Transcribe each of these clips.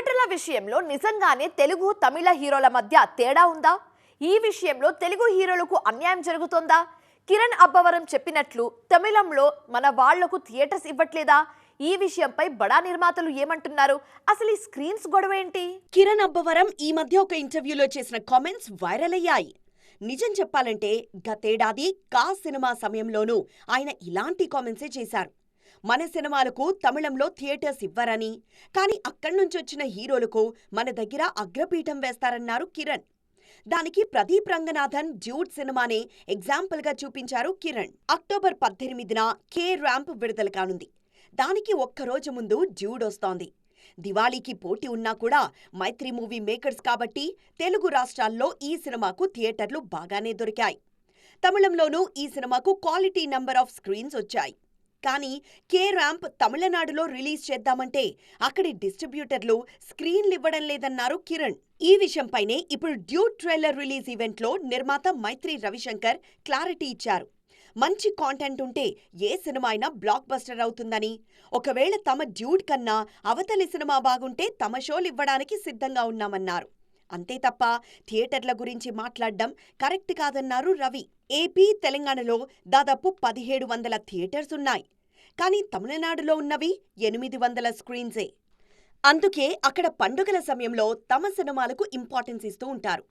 థియేటర్ల విషయంలో నిజంగానే తెలుగు తమిళ హీరోల మధ్య తేడా ఉందా? ఈ విషయంలో తెలుగు హీరోలకు అన్యాయం జరుగుతోందా? కిరణ్ అబ్బవరం చెప్పినట్లు తమిళంలో మన వాళ్ళకు థియేటర్స్ ఇవ్వట్లేదా? ఈ విషయంపై బడా నిర్మాతలు ఏమంటున్నారు? అసలు ఈ స్క్రీన్స్ గొడవ ఏంటి? కిరణ్ అబ్బవరం ఈ మధ్య ఒక ఇంటర్వ్యూలో చేసిన కామెంట్స్ వైరల్ అయ్యాయి. నిజం చెప్పాలంటే గతేడాది కా సినిమా సమయంలోనూ ఆయన ఇలాంటి కామెంట్సే చేశారు. మన సినిమాలకు తమిళంలో థియేటర్స్ ఇవ్వరని. కానీ అక్కడి నుంచొచ్చిన హీరోలకు మన దగ్గర అగ్రపీఠం వేస్తారన్నారు కిరణ్. దానికి ప్రదీప్ రంగనాథన్ డ్యూడ్ సినిమానే ఎగ్జాంపుల్గా చూపించారు కిరణ్. అక్టోబర్ పద్దెనిమిదిన కే ర్యాంప్ విడుదల కానుంది. దానికి ఒక్కరోజు ముందు డ్యూడ్ వస్తోంది. దివాళీకి పోటీ ఉన్నా కూడా మైత్రి మూవీ మేకర్స్ కాబట్టి తెలుగు రాష్ట్రాల్లో ఈ సినిమాకు థియేటర్లు బాగానే దొరికాయి. తమిళంలోనూ ఈ సినిమాకు క్వాలిటీ నంబర్ ఆఫ్ స్క్రీన్స్ వచ్చాయి. కానీ కే ర్యాంప్ తమిళనాడులో రిలీజ్ చేద్దామంటే అక్కడి డిస్ట్రిబ్యూటర్లు స్క్రీన్లు ఇవ్వడం లేదన్నారు కిరణ్. ఈ విషయంపైనే ఇప్పుడు డ్యూట్ ట్రైలర్ రిలీజ్ ఈవెంట్లో నిర్మాత మైత్రి రవిశంకర్ క్లారిటీ ఇచ్చారు. మంచి కాంటెంట్ ఉంటే ఏ సినిమా అయినా బ్లాక్ బస్టర్ అవుతుందని. ఒకవేళ తమ డ్యూడ్ కన్నా అవతలి సినిమా బాగుంటే తమ షోలు ఇవ్వడానికి సిద్ధంగా ఉన్నామన్నారు. అంతే తప్ప థియేటర్ల గురించి మాట్లాడడం కరెక్ట్ కాదన్నారు రవి. ఏపీ తెలంగాణలో దాదాపు పదిహేడు వందల థియేటర్స్ ఉన్నాయి. కానీ తమిళనాడులో ఉన్నవి ఎనిమిది వందల స్క్రీన్సే. అందుకే అక్కడ పండుగల సమయంలో తమ సినిమాలకు ఇంపార్టెన్స్ ఇస్తూ ఉంటారు.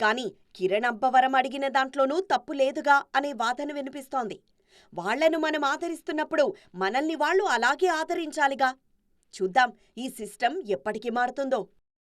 కానీ కిరణ్ అబ్బవరం అడిగిన దాంట్లోనూ తప్పు లేదుగా అనే వాదన వినిపిస్తోంది. వాళ్ళను మనం ఆదరిస్తున్నప్పుడు మనల్ని వాళ్ళు అలాగే ఆదరించాలిగా. చూద్దాం ఈ సిస్టమ్ ఎప్పటికీ మారుతుందో.